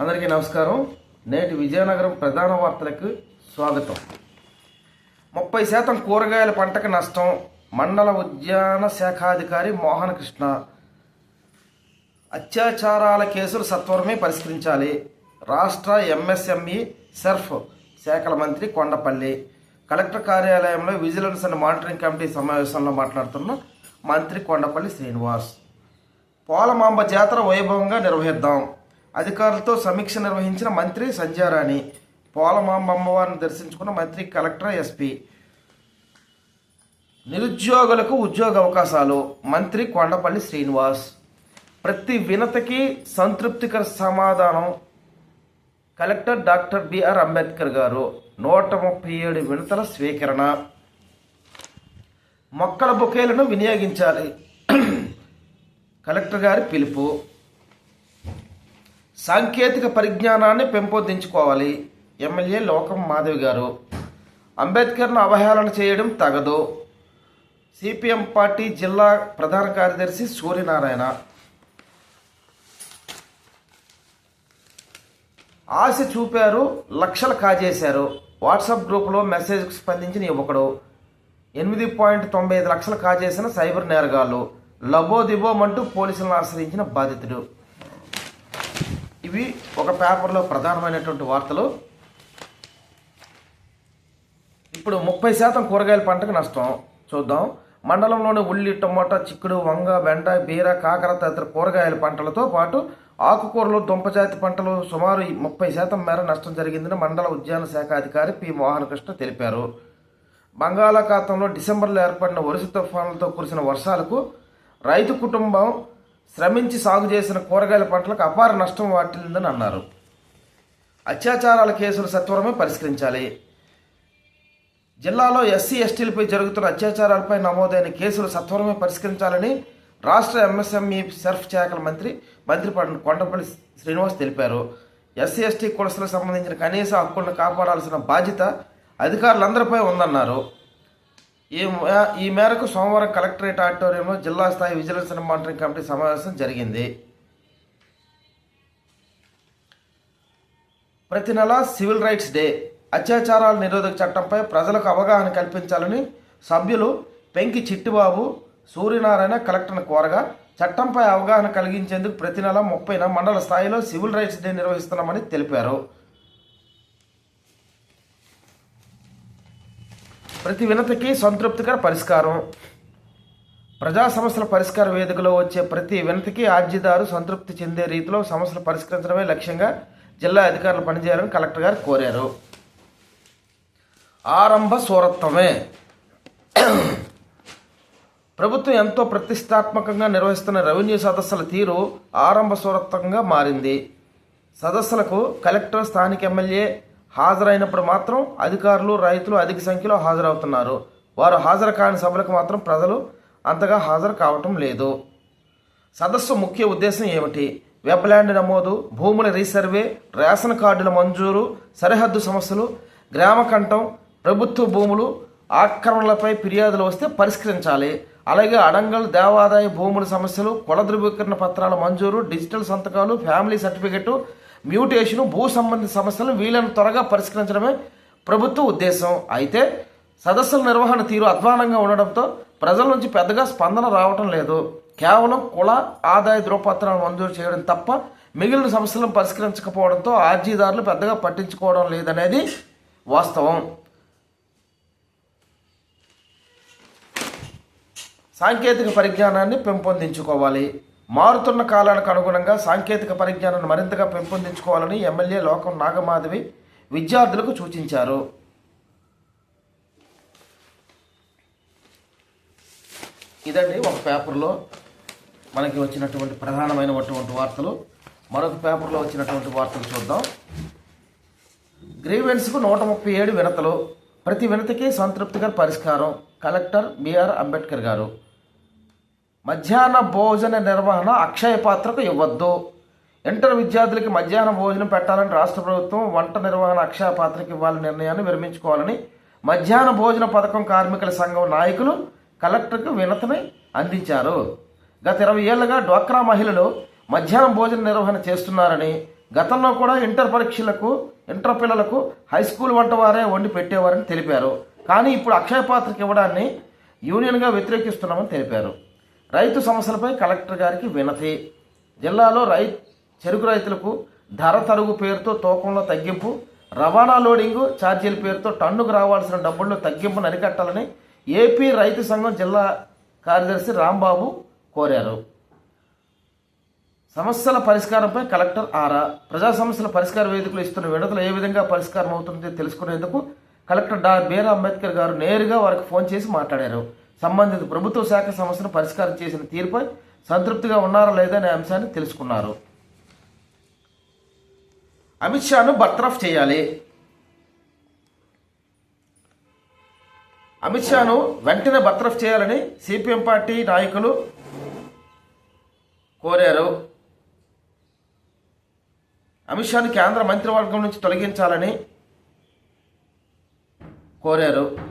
అందరికీ నమస్కారం. నేటి విజయనగరం ప్రధాన వార్తలకు స్వాగతం. ముప్పై శాతం కూరగాయల పంటకు నష్టం మండల ఉద్యాన శాఖాధికారి మోహన కృష్ణ అత్యాచారాల కేసులు సత్వరమే పరిష్కరించాలి. రాష్ట్ర ఎంఎస్ఎంఈ సర్ఫ్ శాఖల మంత్రి కొండపల్లి. కలెక్టర్ కార్యాలయంలో విజిలెన్స్ అండ్ మానిటరింగ్ కమిటీ సమావేశంలో మాట్లాడుతున్న మంత్రి కొండపల్లి శ్రీనివాస్. పోలమాంబ జాతర వైభవంగా నిర్వహిద్దాం. అధికారులతో సమీక్ష నిర్వహించిన మంత్రి సంధ్యారాణి పోలమాంబ అమ్మవారిని దర్శించుకున్న మంత్రి కలెక్టర్ ఎస్పీ. నిరుద్యోగులకు ఉద్యోగ అవకాశాలు మంత్రి కొండపల్లి శ్రీనివాస్. ప్రతి వినతకి సంతృప్తికర సమాధానం కలెక్టర్ డాక్టర్ బిఆర్ అంబేద్కర్ గారు. నూట ముప్పై ఏడు వినతల స్వీకరణ. మొక్కల బొకేలను వినియోగించాలి. కలెక్టర్ గారి పిలుపు. సాంకేతిక పరిజ్ఞానాన్ని పెంపొందించుకోవాలి. ఎమ్మెల్యే లోకం మాధవి గారు. అంబేద్కర్ను అవహేళన చేయడం తగదు. సిపిఎం పార్టీ జిల్లా ప్రధాన కార్యదర్శి సూర్యనారాయణ. ఆశ చూపారు లక్షలు కాజేశారు. వాట్సాప్ గ్రూప్లో మెసేజ్కి స్పందించిన యువకుడు ఎనిమిది పాయింట్ తొంభై ఐదు లక్షలు కాజేసిన సైబర్ నేరగాళ్ళు. లబో దిబోమంటూ పోలీసులను ఆశ్రయించిన బాధితుడు. ఇవి ఒక పేపర్లో ప్రధానమైనటువంటి వార్తలు. ఇప్పుడు ముప్పై శాతం కూరగాయల పంటకు నష్టం. చూద్దాం. మండలంలోని ఉల్లి టమోటా చిక్కుడు వంగ బెండ బీర కాకర తదితర కూరగాయల పంటలతో పాటు ఆకుకూరలు దుంపజాతి పంటలు సుమారు ముప్పై శాతం మేర నష్టం జరిగిందని మండల ఉద్యాన శాఖ అధికారి పి. మోహనకృష్ణ తెలిపారు. బంగాళాఖాతంలో డిసెంబర్లో ఏర్పడిన వరుస తుఫానులతో కురిసిన వర్షాలకు రైతు కుటుంబం శ్రమించి సాగు చేసిన కూరగాయల పంటలకు అపార నష్టం వాటిల్లిందని అన్నారు. అత్యాచారాల కేసులు సత్వరమే పరిష్కరించాలి. జిల్లాలో ఎస్సీ ఎస్టీలపై జరుగుతున్న అత్యాచారాలపై నమోదైన కేసులు సత్వరమే పరిష్కరించాలని రాష్ట్ర ఎంఎస్ఎంఈ సర్ఫ్ శాఖల మంత్రి మంత్రి కొండపల్లి శ్రీనివాస్ తెలిపారు. ఎస్సీ ఎస్టీ కులసులకు సంబంధించిన కనీస హక్కులను కాపాడాల్సిన బాధ్యత అధికారులందరిపై ఉందన్నారు. ఈ మే- ఈ మేరకు సోమవారం కలెక్టరేట్ ఆడిటోరియంలో జిల్లా స్థాయి విజిలెన్స్ అండ్ మానిటరింగ్ కమిటీ సమావేశం జరిగింది. ప్రతి నెల సివిల్ రైట్స్ డే అత్యాచారాల నిరోధక చట్టంపై ప్రజలకు అవగాహన కల్పించాలని సభ్యులు పెంకి చిట్టిబాబు సూర్యనారాయణ కలెక్టర్ను కోరగా చట్టంపై అవగాహన కలిగించేందుకు ప్రతి నెల ముప్పైన మండల స్థాయిలో సివిల్ రైట్స్ డే నిర్వహిస్తున్నామని తెలిపారు. ప్రతి వినతికి సంతృప్తికర పరిష్కారం. ప్రజా సమస్యల పరిష్కార వేదికలో వచ్చే ప్రతి వినతికి ఆర్జీదారు సంతృప్తి చెందే రీతిలో సమస్యలు పరిష్కరించడమే లక్ష్యంగా జిల్లా అధికారులు పనిచేయాలని కలెక్టర్ గారు కోరారు. ఆరంభ సూరత్వమే. ప్రభుత్వం ఎంతో ప్రతిష్టాత్మకంగా నిర్వహిస్తున్న రెవెన్యూ సదస్సుల తీరు ఆరంభ సూరత్వంగా మారింది. సదస్సులకు కలెక్టర్ స్థానిక ఎమ్మెల్యే హాజరైనప్పుడు మాత్రం అధికారులు రైతులు అధిక సంఖ్యలో హాజరవుతున్నారు. వారు హాజరు కాని సభలకు మాత్రం ప్రజలు అంతగా హాజరు కావటం లేదు. సదస్సు ముఖ్య ఉద్దేశం ఏమిటి? వెబ్ల్యాండ్ నమోదు భూముల రీసర్వే రేషన్ కార్డుల మంజూరు సరిహద్దు సమస్యలు గ్రామ కంఠం ప్రభుత్వ భూములు ఆక్రమణలపై ఫిర్యాదులు వస్తే పరిష్కరించాలి. అలాగే అడంగల్ దేవాదాయ భూముల సమస్యలు కుల ధృవీకరణ పత్రాల మంజూరు డిజిటల్ సంతకాలు ఫ్యామిలీ సర్టిఫికెట్ మ్యూటేషను భూ సంబంధిత సమస్యలను వీళ్ళను త్వరగా పరిష్కరించడమే ప్రభుత్వ ఉద్దేశం. అయితే సదస్సుల నిర్వహణ తీరు అధ్వానంగా ఉండడంతో ప్రజల నుంచి పెద్దగా స్పందన రావటం లేదు. కేవలం కుల ఆదాయ ధృవపత్రాలను మంజూరు చేయడం తప్ప మిగిలిన సమస్యలను పరిష్కరించకపోవడంతో ఆర్జీదారులు పెద్దగా పట్టించుకోవడం లేదనేది వాస్తవం. సాంకేతిక పరిజ్ఞానాన్ని పెంపొందించుకోవాలి. మారుతున్న కాలానికి అనుగుణంగా సాంకేతిక పరిజ్ఞానాన్ని మరింతగా పెంపొందించుకోవాలని ఎమ్మెల్యే లోకం నాగమాధవి విద్యార్థులకు సూచించారు. ఇదండి ఒక పేపర్లో మనకి వచ్చినటువంటి ప్రధానమైనటువంటి వార్తలు. మరొక పేపర్లో వచ్చినటువంటి వార్తలు చూద్దాం. గ్రీవెన్స్కు నూట ముప్పై ఏడు వినతలు. ప్రతి వినతికి సంతృప్తికర పరిష్కారం. కలెక్టర్ బిఆర్ అంబేద్కర్ గారు. మధ్యాహ్న భోజన నిర్వహణ అక్షయ పాత్రకు ఇవ్వద్దు. ఇంటర్ విద్యార్థులకి మధ్యాహ్న భోజనం పెట్టాలని రాష్ట్ర ప్రభుత్వం వంట నిర్వహణ అక్షయ పాత్రకు ఇవ్వాలని నిర్ణయాన్ని విరమించుకోవాలని మధ్యాహ్న భోజన పథకం కార్మికుల సంఘం నాయకులు కలెక్టర్కు వినతిని అందించారు. గత ఇరవై ఏళ్ళుగా డ్వాక్రా మహిళలు మధ్యాహ్నం భోజన నిర్వహణ చేస్తున్నారని గతంలో కూడా ఇంటర్ పరీక్షలకు ఇంటర్ పిల్లలకు హై స్కూల్ వంట వారే వండి పెట్టేవారని తెలిపారు. కానీ ఇప్పుడు అక్షయ పాత్రకి ఇవ్వడాన్ని యూనియన్గా వ్యతిరేకిస్తున్నామని తెలిపారు. రైతు సమస్యలపై కలెక్టర్ గారికి వినతి. జిల్లాలో రై చెరుకు రైతులకు ధర తరుగు పేరుతో తూకంలో తగ్గింపు రవాణా లోడింగు ఛార్జీల పేరుతో టన్నుకు రావాల్సిన డబ్బుల్లో తగ్గింపును అరికట్టాలని ఏపీ రైతు సంఘం జిల్లా కార్యదర్శి రాంబాబు కోరారు. సమస్యల పరిష్కారంపై కలెక్టర్ ఆరా. ప్రజా సమస్యల పరిష్కార వేదికలు ఇస్తున్న విడతలు ఏ విధంగా పరిష్కారం అవుతుందో తెలుసుకునేందుకు కలెక్టర్ డా బీఆర్ అంబేద్కర్ గారు నేరుగా వారికి ఫోన్ చేసి మాట్లాడారు. సంబంధిత ప్రభుత్వ శాఖ సమస్యను పరిష్కారం చేసిన తీరుపై సంతృప్తిగా ఉన్నారా లేదా అనే అంశాన్ని తెలుసుకున్నారు. అమిత్ షాను బర్తరఫ్ చేయాలి. అమిత్ షాను వెంటనే బర్తరఫ్ చేయాలని సిపిఎం పార్టీ నాయకులు కోరారు. అమిత్ షాను కేంద్ర మంత్రివర్గం నుంచి తొలగించాలని కోరారు.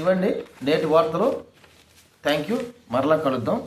ఇవ్వండి. నేటి వార్తలు. థ్యాంక్ యూ మరలా కలుద్దాం.